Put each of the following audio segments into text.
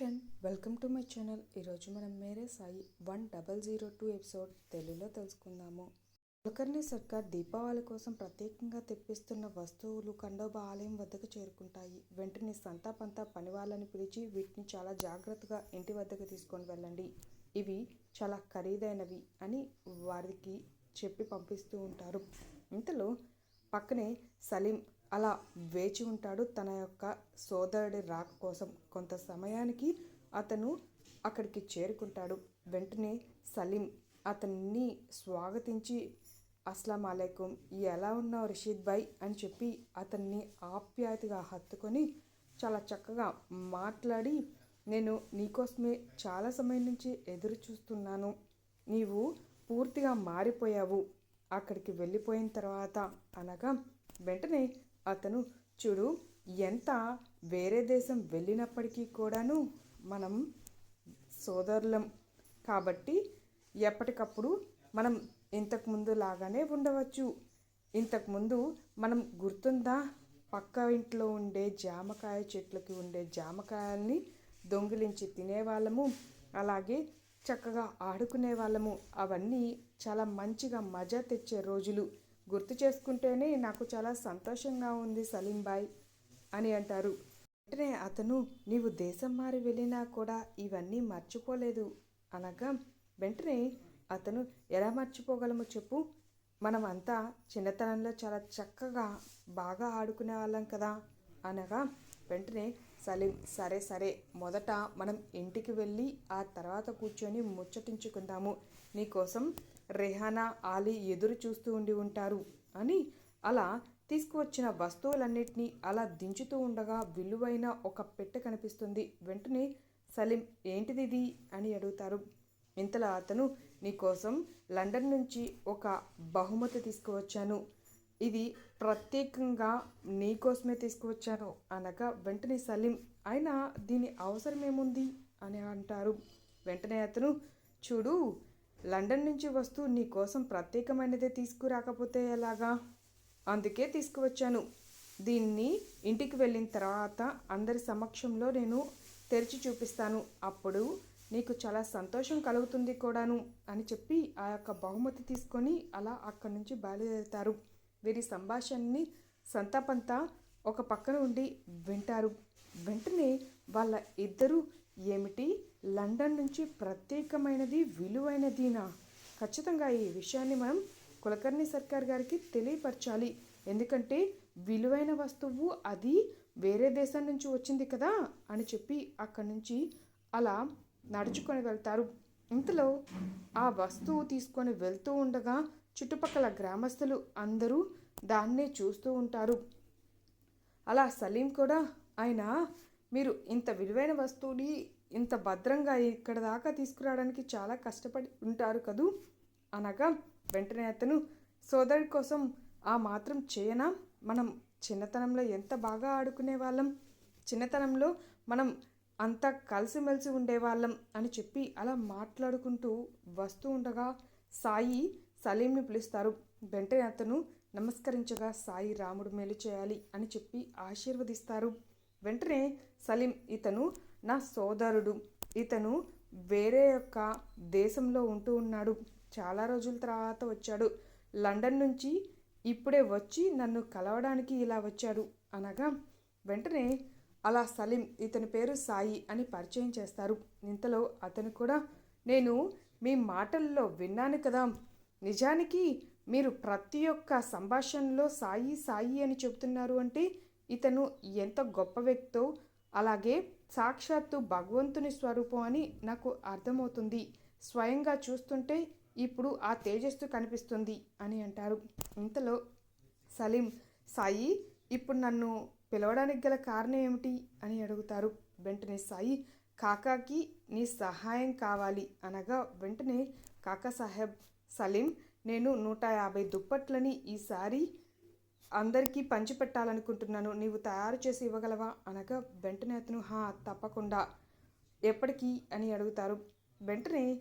Friend welcome to my channel ఈరోజు మనం Mere Sai one double zero two episode తెలుగులో తెలుసుకుందాము. కులకర్ణి సర్కార్ దీపావళి కోసం ప్రత్యేకంగా తెప్పిస్తున్న వస్తువులు ఖండోబా ఆలయం వద్దకు చేరుకుంటాయి. వెంటనే సంతాపంతా పని వాళ్ళని పిలిచి వీటిని చాలా జాగ్రత్తగా ఇంటి వద్దకు తీసుకొని వెళ్ళండి. ఇవి చాలా ఖరీదైనవి అని వారికి చెప్పి పంపిస్తూ ఉంటారు. ఇంతలో పక్కనే సలీం అలా వేచి ఉంటాడు తన యొక్క సోదరుడి రాక కోసం. కొంత సమయానికి అతను అక్కడికి చేరుకుంటాడు. వెంటనే సలీం అతన్ని స్వాగతించి అస్లాం అలైకుం ఎలా ఉన్నావు రషీద్ భాయ్? అని చెప్పి అతన్ని ఆప్యాయతగా హత్తుకొని చాలా చక్కగా మాట్లాడి నేను నీకోసమే చాలా సమయం నుంచి ఎదురు చూస్తున్నాను. నీవు పూర్తిగా మారిపోయావు. అక్కడికి వెళ్ళిపోయిన తర్వాత అనగా వెంటనే అతను చూడు ఎంత వేరే దేశం వెళ్ళినప్పటికీ కూడాను మనం సోదరులం కాబట్టి ఎప్పటికప్పుడు మనం ఇంతకుముందు లాగానే ఉండవచ్చు. ఇంతకుముందు మనం గుర్తుందా? పక్క ఇంట్లో ఉండే జామకాయ చెట్లకి ఉండే జామకాయల్ని దొంగిలించి తినేవాళ్ళము. అలాగే చక్కగా ఆడుకునే వాళ్ళము అవన్నీ చాలా మంచిగా మజా తెచ్చే రోజులు. గుర్తు చేసుకుంటేనే నాకు చాలా సంతోషంగా ఉంది సలీంబాయ్ అని అంటారు. వెంటనే అతను నీవు దేశం మారి వెళ్ళినా కూడా ఇవన్నీ మర్చిపోలేదు అనగా వెంటనే అతను ఎలా మర్చిపోగలమో చెప్పు. మనం అంతా చిన్నతనంలో చాలా చక్కగా బాగా ఆడుకునే వాళ్ళం కదా అనగా వెంటనే సలీం సరే సరే మొదట మనం ఇంటికి వెళ్ళి ఆ తర్వాత కూర్చొని ముచ్చటించుకుందాము. నీకోసం రెహానా ఆలీ ఎదురు చూస్తూ ఉండి ఉంటారు అని అలా తీసుకువచ్చిన వస్తువులన్నింటినీ అలా దించుతూ ఉండగా విలువైన ఒక పెట్టె కనిపిస్తుంది. వెంటనే సలీం ఏంటిది ఇది? అని అడుగుతారు. ఇంతలో అతను నీకోసం లండన్ నుంచి ఒక బహుమతి తీసుకువచ్చాను. ఇది ప్రత్యేకంగా నీకోసమే తీసుకువచ్చాను అనగా వెంటనే సలీం అయినా దీని అవసరం ఏముంది అని అంటారు. వెంటనే అతను చూడు లండన్ నుంచి వస్తూ నీ కోసం ప్రత్యేకమైనదే తీసుకురాకపోతే ఎలాగా? అందుకే తీసుకువచ్చాను. దీన్ని ఇంటికి వెళ్ళిన తర్వాత అందరి సమక్షంలో నేను తెరిచి చూపిస్తాను. అప్పుడు నీకు చాలా సంతోషం కలుగుతుంది కూడాను అని చెప్పి ఆ యొక్క బహుమతి తీసుకొని అలా అక్కడి నుంచి బయలుదేరుతారు. వీరి సంభాషణని సంతాపంతా ఒక పక్కన ఉండి వింటారు. వెంటనే వాళ్ళ ఇద్దరు ఏమిటి? లండన్ నుంచి ప్రత్యేకమైనది విలువైనదినా? ఖచ్చితంగా ఈ విషయాన్ని మనం కులకర్ణి సర్కార్ గారికి తెలియపరచాలి. ఎందుకంటే విలువైన వస్తువు అది వేరే దేశం నుంచి వచ్చింది కదా అని చెప్పి అక్కడి నుంచి అలా నడుచుకొని వెళ్తారు. ఇంతలో ఆ వస్తువు తీసుకొని వెళ్తూ ఉండగా చుట్టుపక్కల గ్రామస్తులు అందరూ దాన్నే చూస్తూ ఉంటారు. అలా సలీం కూడా ఆయన మీరు ఇంత విలువైన వస్తువుని ఇంత భద్రంగా ఇక్కడ దాకా తీసుకురావడానికి చాలా కష్టపడి ఉంటారు కదూ? అనగా వెంటనే అతను సోదరుడి కోసం ఆ మాత్రం చేయనా? మనం చిన్నతనంలో ఎంత బాగా ఆడుకునే వాళ్ళం? చిన్నతనంలో మనం అంతా కలిసిమెలిసి ఉండేవాళ్ళం అని చెప్పి అలా మాట్లాడుకుంటూ వస్తూ ఉండగా సాయి సలీంని పిలుస్తారు. వెంటనే అతను నమస్కరించగా సాయి రాముడు మేలు చేయాలి అని చెప్పి ఆశీర్వదిస్తారు. వెంటనే సలీం ఇతను నా సోదరుడు. ఇతను వేరే యొక్క దేశంలో ఉంటూ ఉన్నాడు. చాలా రోజుల తర్వాత వచ్చాడు. లండన్ నుంచి ఇప్పుడే వచ్చి నన్ను కలవడానికి ఇలా వచ్చాడు అనగా వెంటనే అలా సలీం ఇతని పేరు సాయి అని పరిచయం చేస్తారు. ఇంతలో అతను కూడా నేను మీ మాటల్లో విన్నాను కదా. నిజానికి మీరు ప్రతి ఒక్క సంభాషణలో సాయి సాయి అని చెబుతున్నారు అంటే ఇతను ఎంత గొప్ప వ్యక్తో అలాగే సాక్షాత్తు భగవంతుని స్వరూపం అని నాకు అర్థమవుతుంది. స్వయంగా చూస్తుంటే ఇప్పుడు ఆ తేజస్సు కనిపిస్తుంది అని అంటారు. ఇంతలో సలీం సాయి ఇప్పుడు నన్ను పిలవడానికి గల కారణం ఏమిటి అని అడుగుతారు. వెంటనే సాయి కాకాకి నీ సహాయం కావాలి అనగా వెంటనే కాకా సాహెబ్ సలీం నేను నూట యాభై దుప్పట్లని ఈసారి అందరికీ పంచిపెట్టాలనుకుంటున్నాను. నీవు తయారు చేసి ఇవ్వగలవా? అనగా వెంటనే అతను హా తప్పకుండా. ఎప్పటికీ? అని అడుగుతారు. వెంటనే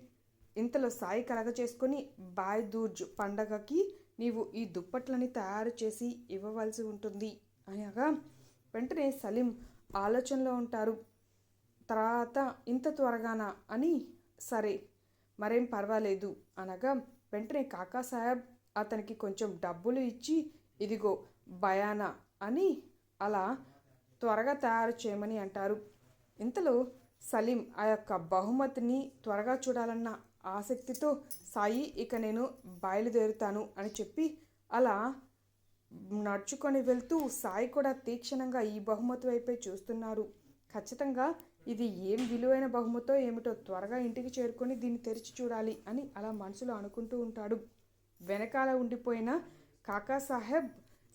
ఇంతలో సాయి కలగ చేసుకొని బాయ్ దూర్జ్ పండగకి నీవు ఈ దుప్పట్లని తయారు చేసి ఇవ్వవలసి ఉంటుంది. అనగా వెంటనే సలీం ఆలోచనలో ఉంటారు. తర్వాత ఇంత త్వరగానా? అని సరే మరేం పర్వాలేదు. అనగా వెంటనే కాకా సాహెబ్ అతనికి కొంచెం డబ్బులు ఇచ్చి ఇదిగో బయానా అని అలా త్వరగా తయారు చేయమని అంటారు. ఇంతలో సలీం ఆ యొక్క బహుమతిని త్వరగా చూడాలన్న ఆసక్తితో సాయి ఇక నేను బయలుదేరుతాను అని చెప్పి అలా నడుచుకొని వెళ్తూ సాయి కూడా తీక్షణంగా ఈ బహుమతి వైపే చూస్తున్నారు. ఖచ్చితంగా ఇది ఏం విలువైన బహుమతో ఏమిటో త్వరగా ఇంటికి చేరుకొని దీన్ని తెరిచి చూడాలి అని అలా మనసులో అనుకుంటూ ఉంటాడు. వెనకాల ఉండిపోయిన కాకా సాహెబ్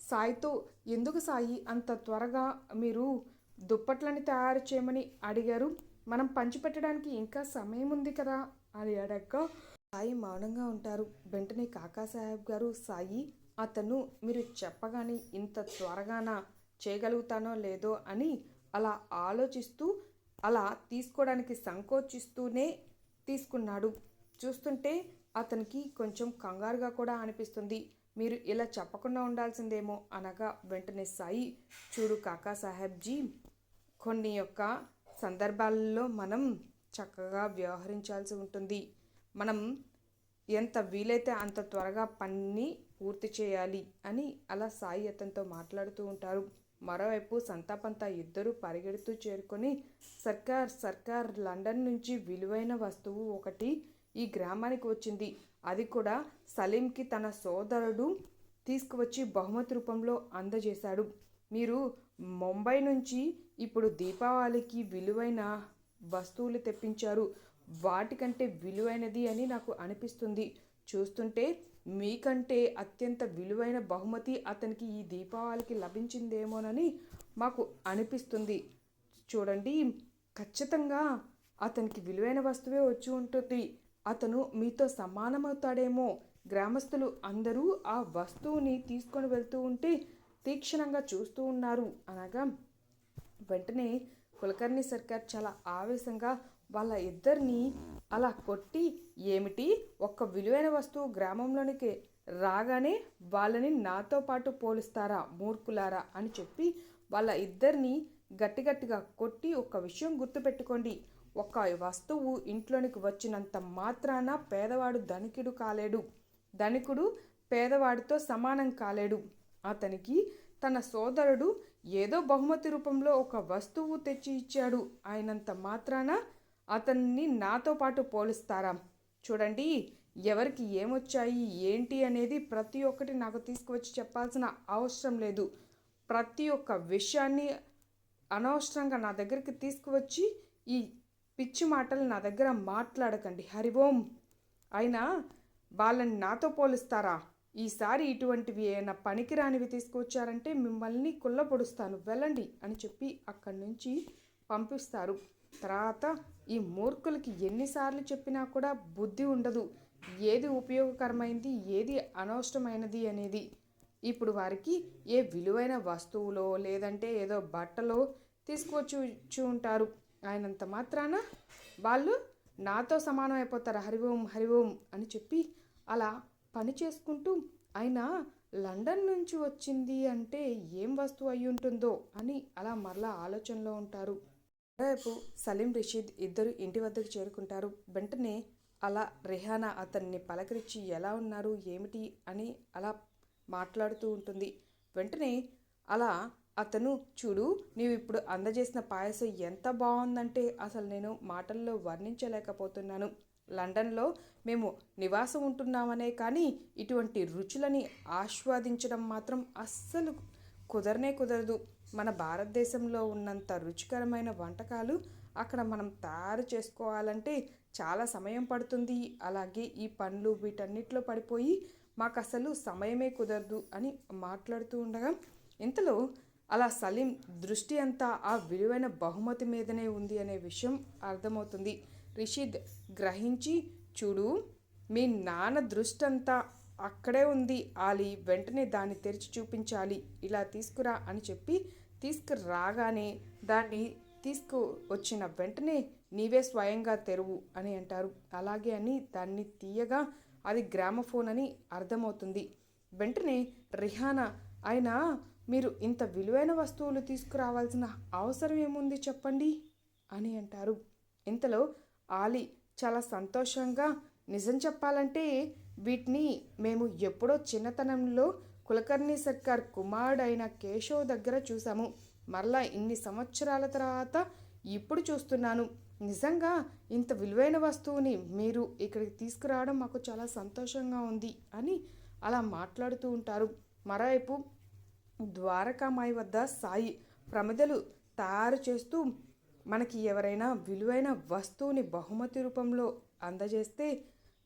సాయితో ఎందుకు సాయి? అంత త్వరగా మీరు దుప్పట్లని తయారు చేయమని అడిగారు. మనం పంచిపెట్టడానికి ఇంకా సమయం ఉంది కదా? అని అడగ సాయి మౌనంగా ఉంటారు. వెంటనే కాకా సాహెబ్ గారు సాయి అతను మీరు చెప్పగానే ఇంత త్వరగానా చేయగలుగుతానో లేదో అని అలా ఆలోచిస్తూ అలా తీసుకోవడానికి సంకోచిస్తూనే తీసుకున్నాడు. చూస్తుంటే అతనికి కొంచెం కంగారుగా కూడా అనిపిస్తుంది. మీరు ఇలా చెప్పకుండా ఉండాల్సిందేమో అనగా వెంటనే సాయి చూడు కాకా సాహెబ్జీ కొన్ని యొక్క సందర్భాలలో మనం చక్కగా వ్యవహరించాల్సి ఉంటుంది. మనం ఎంత వీలైతే అంత త్వరగా పని పూర్తి చేయాలి అని అలా సాయి అతనితో మాట్లాడుతూ ఉంటారు. మరోవైపు సంతాపంతా ఇద్దరూ పరిగెడుతూ చేరుకొని సర్కార్ సర్కార్ లండన్ నుంచి విలువైన వస్తువు ఒకటి ఈ గ్రామానికి వచ్చింది. అది కూడా సలీంకి తన సోదరుడు తీసుకువచ్చి బహుమతి రూపంలో అందజేశాడు. మీరు ముంబై నుంచి ఇప్పుడు దీపావళికి విలువైన వస్తువులు తెప్పించారు. వాటికంటే విలువైనది అని నాకు అనిపిస్తుంది. చూస్తుంటే మీకంటే అత్యంత విలువైన బహుమతి అతనికి ఈ దీపావళికి లభించిందేమోనని మాకు అనిపిస్తుంది. చూడండి ఖచ్చితంగా అతనికి విలువైన వస్తువే వచ్చి ఉంటుంది. అతను మీతో సమానమవుతాడేమో. గ్రామస్తులు అందరూ ఆ వస్తువుని తీసుకొని వెళ్తూ ఉంటే తీక్షణంగా చూస్తూ ఉన్నారు. అనగా వెంటనే కులకర్ణి సర్కార్ చాలా ఆవేశంగా వాళ్ళ ఇద్దరిని అలా కొట్టి ఏమిటి? ఒక్క విలువైన వస్తువు గ్రామంలోనికి రాగానే వాళ్ళని నాతో పాటు పోలుస్తారా? మూర్ఖులారా? అని చెప్పి వాళ్ళ ఇద్దరిని గట్టిగట్టిగా కొట్టి ఒక విషయం గుర్తుపెట్టుకోండి. ఒక వస్తువు ఇంట్లోనికి వచ్చినంత మాత్రాన పేదవాడు ధనికుడు కాలేడు. ధనికుడు పేదవాడితో సమానం కాలేడు. అతనికి తన సోదరుడు ఏదో బహుమతి రూపంలో ఒక వస్తువు తెచ్చి ఇచ్చాడు. ఆయనంత మాత్రాన అతన్ని నాతో పాటు పోలుస్తారా? చూడండి ఎవరికి ఏమొచ్చాయి ఏంటి అనేది ప్రతి ఒక్కటి నాకు తీసుకువచ్చి చెప్పాల్సిన అవసరం లేదు. ప్రతి ఒక్క విషయాన్ని అనవసరంగా నా దగ్గరికి తీసుకువచ్చి ఈ పిచ్చి మాటలు నా దగ్గర మాట్లాడకండి. హరి ఓం! అయినా వాళ్ళని నాతో పోలుస్తారా? ఈసారి ఇటువంటివి ఏమైనా పనికిరానివి తీసుకొచ్చారంటే మిమ్మల్ని కుల్లపొడుస్తాను వెళ్ళండి అని చెప్పి అక్కడి నుంచి పంపిస్తారు. తర్వాత ఈ మూర్ఖులకి ఎన్నిసార్లు చెప్పినా కూడా బుద్ధి ఉండదు. ఏది ఉపయోగకరమైంది ఏది అనవసరమైనది అనేది. ఇప్పుడు వారికి ఏ విలువైన వస్తువులో లేదంటే ఏదో బట్టలో తీసుకొచ్చి ఉంటారు ఆయనంత మాత్రాన వాళ్ళు నాతో సమానం అయిపోతారు. హరి ఓం హరి ఓం అని చెప్పి అలా పని చేసుకుంటూ ఆయన లండన్ నుంచి వచ్చింది అంటే ఏం వస్తువు అయి ఉంటుందో అని అలా మరలా ఆలోచనలో ఉంటారు. మరోవైపు సలీం రషీద్ ఇద్దరు ఇంటి వద్దకు చేరుకుంటారు. వెంటనే అలా రెహానా అతన్ని పలకరించి ఎలా ఉన్నారు ఏమిటి అని అలా మాట్లాడుతూ ఉంటుంది. వెంటనే అలా అతను చూడు నీవు ఇప్పుడు అందజేసిన పాయసం ఎంత బాగుందంటే అసలు నేను మాటల్లో వర్ణించలేకపోతున్నాను. లండన్లో మేము నివాసం ఉంటున్నామనే కానీ ఇటువంటి రుచులని ఆస్వాదించడం మాత్రం అస్సలు కుదరనే కుదరదు. మన భారతదేశంలో ఉన్నంత రుచికరమైన వంటకాలు అక్కడ మనం తయారు చేసుకోవాలంటే చాలా సమయం పడుతుంది. అలాగే ఈ పండ్లు వీటన్నిటిలో పడిపోయి మాకు అసలు సమయమే కుదరదు అని మాట్లాడుతూ ఉండగా ఇంతలో అలా సలీం దృష్టి అంతా ఆ విలువైన బహుమతి మీదనే ఉంది అనే విషయం అర్థమవుతుంది. రిషిద్ గ్రహించి చూడు మీ నాన్న దృష్టి అంతా అక్కడే ఉంది. ఆలి వెంటనే దాన్ని తెరిచి చూపించాలి. ఇలా తీసుకురా అని చెప్పి తీసుకురాగానే దాన్ని తీసుకు వచ్చిన వెంటనే నీవే స్వయంగా తెరువు అని అంటారు. అలాగే అని దాన్ని తీయగా అది గ్రామఫోన్ అని అర్థమవుతుంది. వెంటనే రిహానా అయినా మీరు ఇంత విలువైన వస్తువులు తీసుకురావాల్సిన అవసరం ఏముంది చెప్పండి? అని అంటారు. ఇంతలో ఆలి చాలా సంతోషంగా నిజం చెప్పాలంటే వీటిని మేము ఎప్పుడో చిన్నతనంలో కులకర్ణి సర్కార్ కుమారుడైన కేశవ్ దగ్గర చూసాము మరలా ఇన్ని సంవత్సరాల తర్వాత ఇప్పుడు చూస్తున్నాను. నిజంగా ఇంత విలువైన వస్తువుని మీరు ఇక్కడికి తీసుకురావడం మాకు చాలా సంతోషంగా ఉంది అని అలా మాట్లాడుతూ ఉంటారు. మరోవైపు ద్వారకామాయి వద్ద సాయి ప్రమిదలు తయారు చేస్తూ మనకి ఎవరైనా విలువైన వస్తువుని బహుమతి రూపంలో అందజేస్తే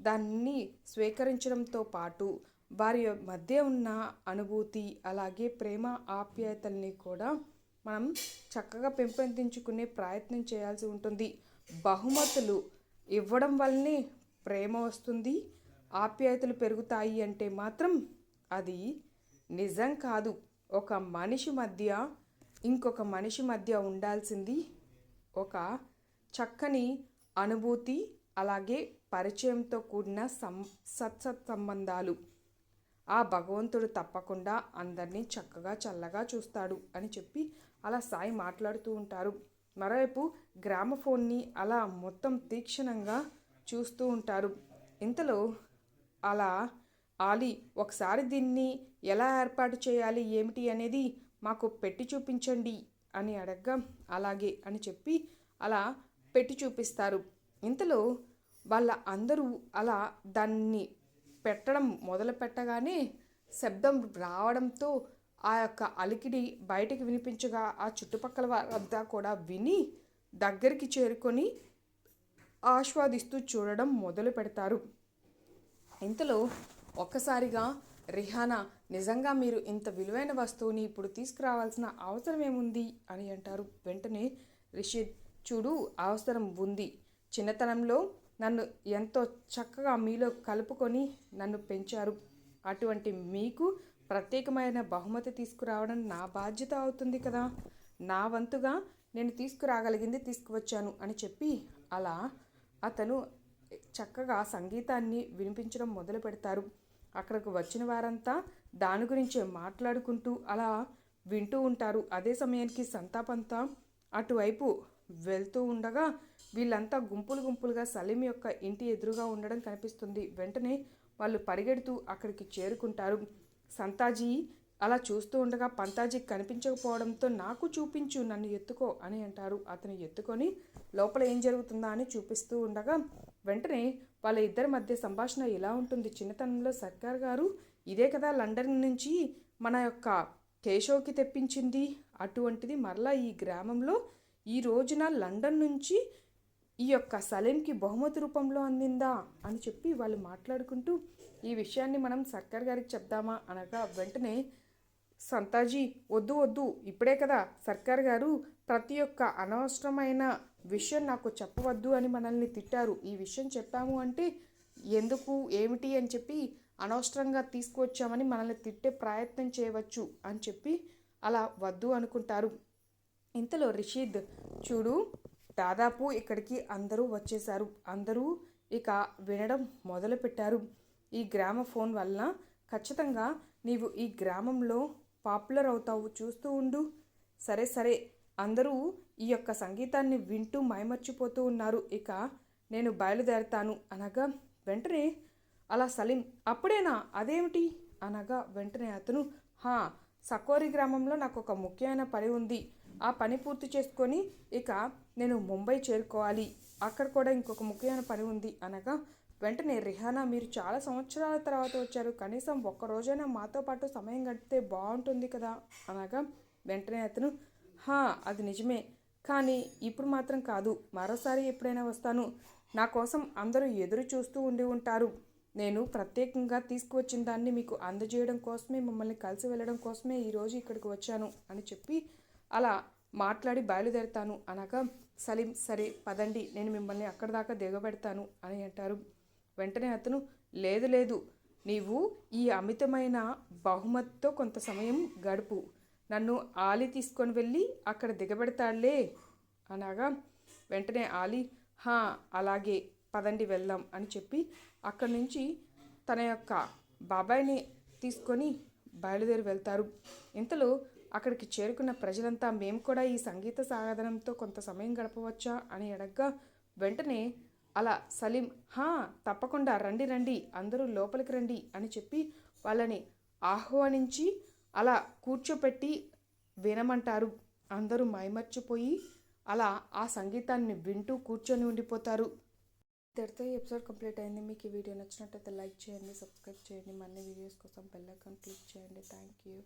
దాన్ని స్వీకరించడంతో పాటు వారి మధ్య ఉన్న అనుభూతి అలాగే ప్రేమ ఆప్యాయతల్ని కూడా మనం చక్కగా పెంపొందించుకునే ప్రయత్నం చేయాల్సి ఉంటుంది. బహుమతులు ఇవ్వడం వల్లనే ప్రేమ వస్తుంది ఆప్యాయతలు పెరుగుతాయి అంటే మాత్రం అది నిజం కాదు. ఒక మనిషి మధ్య ఇంకొక మనిషి మధ్య ఉండాల్సింది ఒక చక్కని అనుభూతి అలాగే పరిచయంతో కూడిన సం సత్సత్ సంబంధాలు. ఆ భగవంతుడు తప్పకుండా అందరినీ చక్కగా చల్లగా చూస్తాడు అని చెప్పి అలా సాయి మాట్లాడుతూ ఉంటారు. మరోవైపు గ్రామఫోన్ని అలా మొత్తం తీక్షణంగా చూస్తూ ఉంటారు. ఇంతలో అలా ఆలి ఒకసారి దీన్ని ఎలా ఏర్పాటు చేయాలి ఏమిటి అనేది మాకు పెట్టి చూపించండి అని అడగ్గా అలాగే అని చెప్పి అలా పెట్టి చూపిస్తారు. ఇంతలో వాళ్ళ అందరూ అలా దాన్ని పెట్టడం మొదలు పెట్టగానే శబ్దం రావడంతో ఆ యొక్క అలికిడి బయటకు వినిపించగా ఆ చుట్టుపక్కల వారంతా కూడా విని దగ్గరికి చేరుకొని ఆస్వాదిస్తూ చూడడం మొదలు పెడతారు. ఇంతలో ఒక్కసారిగా రిహానా నిజంగా మీరు ఇంత విలువైన వస్తువుని ఇప్పుడు తీసుకురావాల్సిన అవసరం ఏముంది? అని అంటారు. వెంటనే రిషిద్ చూడు అవసరం ఉంది. చిన్నతనంలో నన్ను ఎంతో చక్కగా మీలో కలుపుకొని నన్ను పెంచారు. అటువంటి మీకు ప్రత్యేకమైన బహుమతి తీసుకురావడం నా బాధ్యత అవుతుంది కదా? నా వంతుగా నేను తీసుకురాగలిగింది తీసుకువచ్చాను అని చెప్పి అలా అతను చక్కగా సంగీతాన్ని వినిపించడం మొదలు పెడతారు అక్కడికి వచ్చిన వారంతా దాని గురించే మాట్లాడుకుంటూ అలా వింటూ ఉంటారు. అదే సమయానికి సంతాపంతా అటువైపు వెళ్తూ ఉండగా వీళ్ళంతా గుంపులు గుంపులుగా సలీం యొక్క ఇంటి ఎదురుగా ఉండడం కనిపిస్తుంది. వెంటనే వాళ్ళు పరిగెడుతూ అక్కడికి చేరుకుంటారు. సంతాజీ అలా చూస్తూ ఉండగా పంతాజీ కనిపించకపోవడంతో నాకు చూపించు నన్ను ఎత్తుకో అని అంటారు. అతను ఎత్తుకొని లోపల ఏం జరుగుతుందా అని చూపిస్తూ ఉండగా వెంటనే వాళ్ళ ఇద్దరి మధ్య సంభాషణ ఎలా ఉంటుంది? చిన్నతనంలో సర్కార్ గారు ఇదే కదా లండన్ నుంచి మన యొక్క కేశవ్కి తెప్పించింది. అటువంటిది మరలా ఈ గ్రామంలో ఈ రోజున లండన్ నుంచి ఈ యొక్క సలీంకి బహుమతి రూపంలో అందిందా? అని చెప్పి వాళ్ళు మాట్లాడుకుంటూ ఈ విషయాన్ని మనం సర్కార్ గారికి చెప్దామా? అనగా వెంటనే సంతాజీ వద్దు వద్దు ఇప్పుడే కదా. సర్కార్ గారు ప్రతి ఒక్క అనవసరమైన విషయం నాకు చెప్పవద్దు అని మనల్ని తిట్టారు. ఈ విషయం చెప్పాము అంటే ఎందుకు ఏమిటి అని చెప్పి అనవసరంగా తీసుకువచ్చామని మనల్ని తిట్టే ప్రయత్నం చేయవచ్చు అని చెప్పి అలా వద్దు అనుకుంటారు. ఇంతలో రిషీద్ చూడు దాదాపు ఇక్కడికి అందరూ వచ్చేశారు. అందరూ ఇక వినడం మొదలుపెట్టారు. ఈ గ్రామ ఫోన్ వలన ఖచ్చితంగా నీవు ఈ గ్రామంలో పాపులర్ అవుతావు చూస్తూ ఉండు. సరే సరే. అందరూ ఈ యొక్క సంగీతాన్ని వింటూ మైమర్చిపోతూ ఉన్నారు. ఇక నేను బయలుదేరతాను. అనగా వెంటనే అలా సలీం అప్పుడేనా? అదేమిటి? అనగా వెంటనే అతను హా సకోరి గ్రామంలో నాకు ఒక ముఖ్యమైన పని ఉంది. ఆ పని పూర్తి చేసుకొని ఇక నేను ముంబై చేరుకోవాలి. అక్కడ కూడా ఇంకొక ముఖ్యమైన పని ఉంది. అనగా వెంటనే రిహానా మీరు చాలా సంవత్సరాల తర్వాత వచ్చారు. కనీసం ఒక్క రోజైనా మాతో పాటు సమయం గడిపితే బాగుంటుంది కదా? అనగా వెంటనే అతను హా అది నిజమే. కానీ ఇప్పుడు మాత్రం కాదు. మరోసారి ఎప్పుడైనా వస్తాను. నా కోసం అందరూ ఎదురు చూస్తూ ఉండి ఉంటారు. నేను ప్రత్యేకంగా తీసుకువచ్చిన దాన్ని మీకు అందజేయడం కోసమే మిమ్మల్ని కలిసి వెళ్ళడం కోసమే ఈరోజు ఇక్కడికి వచ్చాను అని చెప్పి అలా మాట్లాడి బయలుదేరుతాను. అనగా సలీం సరే పదండి. నేను మిమ్మల్ని అక్కడ దాకా దిగబెడతాను అని అంటారు. వెంటనే అతను లేదు లేదు నీవు ఈ అమితమైన బహుమతితో కొంత సమయం గడుపు. నన్ను ఆలి తీసుకొని వెళ్ళి అక్కడ దిగబెడతాడులే అనగా వెంటనే ఆలి హా అలాగే పదండి వెళ్దాం అని చెప్పి అక్కడి నుంచి తన యొక్క బాబాయిని తీసుకొని బయలుదేరి వెళ్తారు. ఇంతలో అక్కడికి చేరుకున్న ప్రజలంతా మేము కూడా ఈ సంగీత సాధనంతో కొంత సమయం గడపవచ్చా? అని అడగ్గా వెంటనే అలా సలీం హా తప్పకుండా రండి రండి అందరూ లోపలికి రండి అని చెప్పి వాళ్ళని ఆహ్వానించి అలా కూర్చోపెట్టి వినమంటారు. అందరూ మైమర్చిపోయి అలా ఆ సంగీతాన్ని వింటూ కూర్చొని ఉండిపోతారు. ఇద్దరితో ఈ ఎపిసోడ్ కంప్లీట్ అయింది. మీకు ఈ వీడియో నచ్చినట్టయితే లైక్ చేయండి సబ్స్క్రైబ్ చేయండి. మరిన్ని వీడియోస్ కోసం బెల్ ఐకాన్ క్లిక్ చేయండి. Thank you.